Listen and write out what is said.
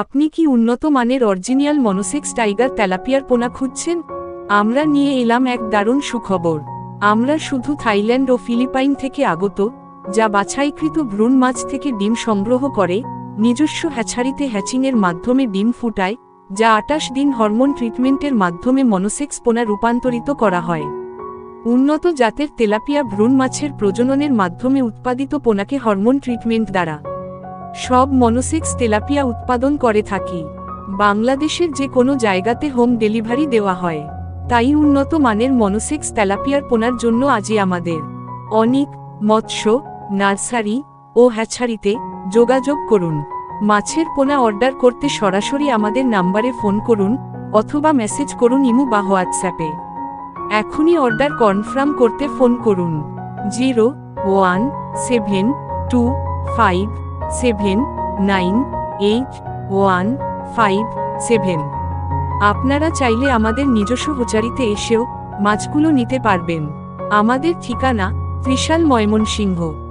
আপনি কি উন্নত মানের অরিজিনাল মনোসেক্স টাইগার তেলাপিয়ার পোনা খুঁজছেন? আমরা নিয়ে এলাম এক দারুণ সুখবর। আমরা শুধু থাইল্যান্ড ও ফিলিপাইন থেকে আগত, যা বাছাইকৃত ভ্রূণ মাছ থেকে ডিম সংগ্রহ করে, নিজস্ব হ্যাচারিতে হ্যাচিংয়ের মাধ্যমে ডিম ফুটায়, যা আটাশ দিন হরমোন ট্রিটমেন্টের মাধ্যমে মনোসেক্স পোনা রূপান্তরিত করা হয়। উন্নত জাতের তেলাপিয়া ভ্রূণ মাছের প্রজননের মাধ্যমে উৎপাদিত পোনাকে হরমোন ট্রিটমেন্ট দ্বারা সব মনোসেক্স তেলাপিয়া উৎপাদন করে থাকি। বাংলাদেশের যে কোনো জায়গাতে হোম ডেলিভারি দেওয়া হয়। তাই উন্নত মানের মনোসেক্স তেলাপিয়ার পোনার জন্য আজই আমাদের। অনিক, মৎস্য, নার্সারি ও হ্যাছারিতে যোগাযোগ করুন। মাছের পোনা অর্ডার করতে সরাসরি আমাদের নাম্বারে ফোন করুন অথবা মেসেজ করুন ইমু বা হোয়াটসঅ্যাপে। এখনই অর্ডার কনফার্ম করতে ফোন করুন। Zero, one, seven, two, five seven, nine, eight, one, five, seven. আপনারা চাইলে আমাদের নিজস্ব হোচারিতে এসেও মাছগুলো নিতে পারবেন। আমাদের ঠিকানা ত্রিশাল ময়মনসিংহ।